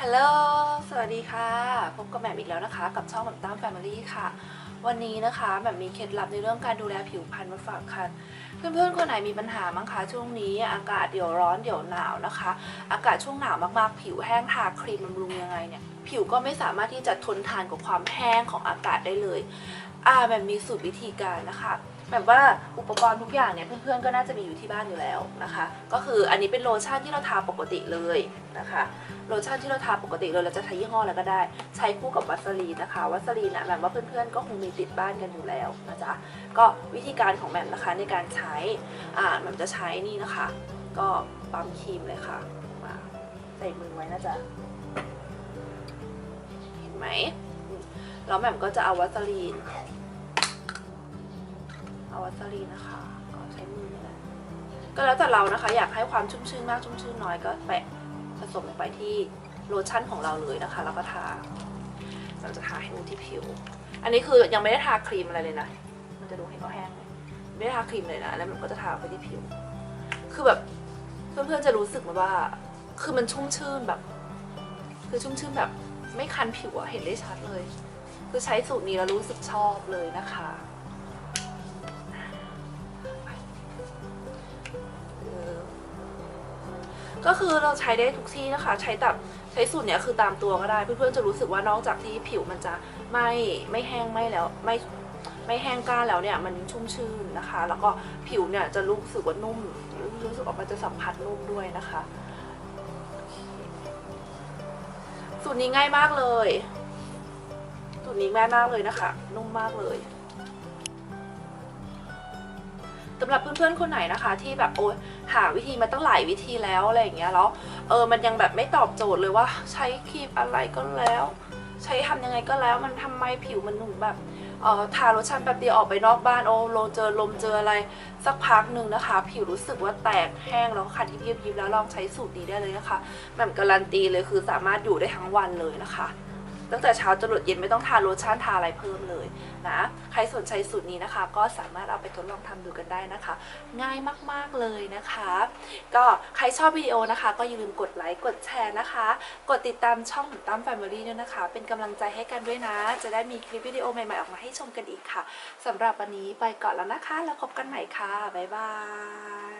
ฮัลโหล สวัสดีค่ะ พบกับแหม่มอีกแล้วนะคะ กับช่องแหม่มตั้มแฟมิลี่ค่ะ วันนี้นะคะแหม่มมีเคล็ดลับในเรื่องการดูแลผิวพรรณมาฝากค่ะ เพื่อนๆ คนไหนมีปัญหามั้งคะช่วงนี้ อากาศเดี๋ยวร้อนเดี๋ยวหนาวนะคะ อากาศช่วงหนาวมากๆ ผิวแห้งทาครีมบำรุงยังไงเนี่ย ผิวก็ไม่สามารถที่จะทนทานกับความแห้งของอากาศได้เลย อ่าแบบมีสูตรวิธีการนะคะ แบบว่าอุปกรณ์ทุกอย่างเนี่ยเพื่อนๆก็น่าจะมีอยู่ที่บ้านอยู่แล้วนะคะ ก็คืออันนี้เป็นโลชั่นที่เราทาปกติเลยนะคะโลชั่นที่เราทาปกติเลยเราจะใช้ยี่ห้ออะไรก็ได้ ใช้คู่กับวัสลีนนะคะ วัสลีนนะแบบว่าเพื่อนๆก็คงมีติดบ้านกันอยู่แล้วนะจ๊ะก็วิธีการของแหม่มนะคะในการใช้อ่าแหม่มจะใช้นี่นะคะ ก็ปั๊มครีมเลยค่ะมาใส่มือไว้นะจ๊ะเห็นไหมแล้วแหม่มก็จะเอาวัสลีน วัสลีนนะคะก็ใช้มือนี่แหละก็แล้วแต่เรานะคะ อยากให้ความชุ่มชื้นมากชุ่มชื้นน้อยก็แปะผสมลงไปที่โลชั่นของเราเลยนะคะ แล้วก็ทาเราจะทาให้ดูที่ผิว อันนี้คือยังไม่ได้ทาครีมอะไรเลยนะ มันจะดูให้เขาแห้งเลยไม่ได้ทาครีมเลยนะ แล้วมันก็จะทาไปที่ผิว คือแบบเพื่อนๆจะรู้สึกมาว่า คือมันชุ่มชื่นแบบ คือชุ่มชื่นแบบไม่คันผิวเห็นได้ชัดเลย คือใช้สูตรนี้แล้วรู้สึกชอบเลยนะคะ ก็คือเราใช้ได้ทุกที่นะคะ ใช้แบบใช้สูตรเนี้ยคือตามตัวก็ได้ เพื่อนๆจะรู้สึกว่านอกจากที่ผิวมันจะไม่ไม่แห้งไม่แล้วไม่ไม่แห้งก้านแล้วเนี่ยมันชุ่มชื่นนะคะ แล้วก็ผิวเนี่ยจะรู้สึกว่านุ่ม รู้สึกออกมาจะสัมผัสนุ่มด้วยนะคะ สูตรนี้ง่ายมากเลย สูตรนี้ง่ายมากเลยนะคะ นุ่มมากเลย สำหรับเพื่อนๆคนไหนนะคะที่แบบโอ๊ยหาวิธีมาตั้งหลายวิธีแล้วอะไรอย่างเงี้ยแล้วเออมันยังแบบไม่ตอบโจทย์เลยว่า ใช้ครีมอะไรก็แล้ว ใช้ทำยังไงก็แล้วมันทำไมผิวมันถึงแบบเออทาโลชั่นแป๊บเดียวออกไปนอกบ้านโอ้โลเจอลมเจออะไรสักพักหนึ่งนะคะ ผิวรู้สึกว่าแตกแห้งแล้วคันยิบยิบยิบแล้วลองใช้สูตรนี้ได้เลยนะคะแหม่มการันตีเลยคือสามารถอยู่ได้ทั้งวันเลยนะคะ ตั้งแต่เช้าจนหลดเย็นไม่ต้องทาโลชั่นทาอะไรเพิ่มเลยนะใครสนใจสูตรนี้นะคะ ก็สามารถเอาไปทดลองทำดูกันได้นะคะ ง่ายมากๆเลยนะคะ ก็ใครชอบวิดีโอนะคะ ก็อย่าลืมกดไลค์กดแชร์นะคะ กดติดตามช่องของตั้มแฟมิลี่ด้วยนะคะ เป็นกำลังใจให้กันด้วยนะ จะได้มีคลิปวิดีโอใหม่ๆออกมาให้ชมกันอีกค่ะสำหรับวันนี้ไปก่อนแล้วนะคะ แล้วพบกันใหม่ค่ะบ๊ายบาย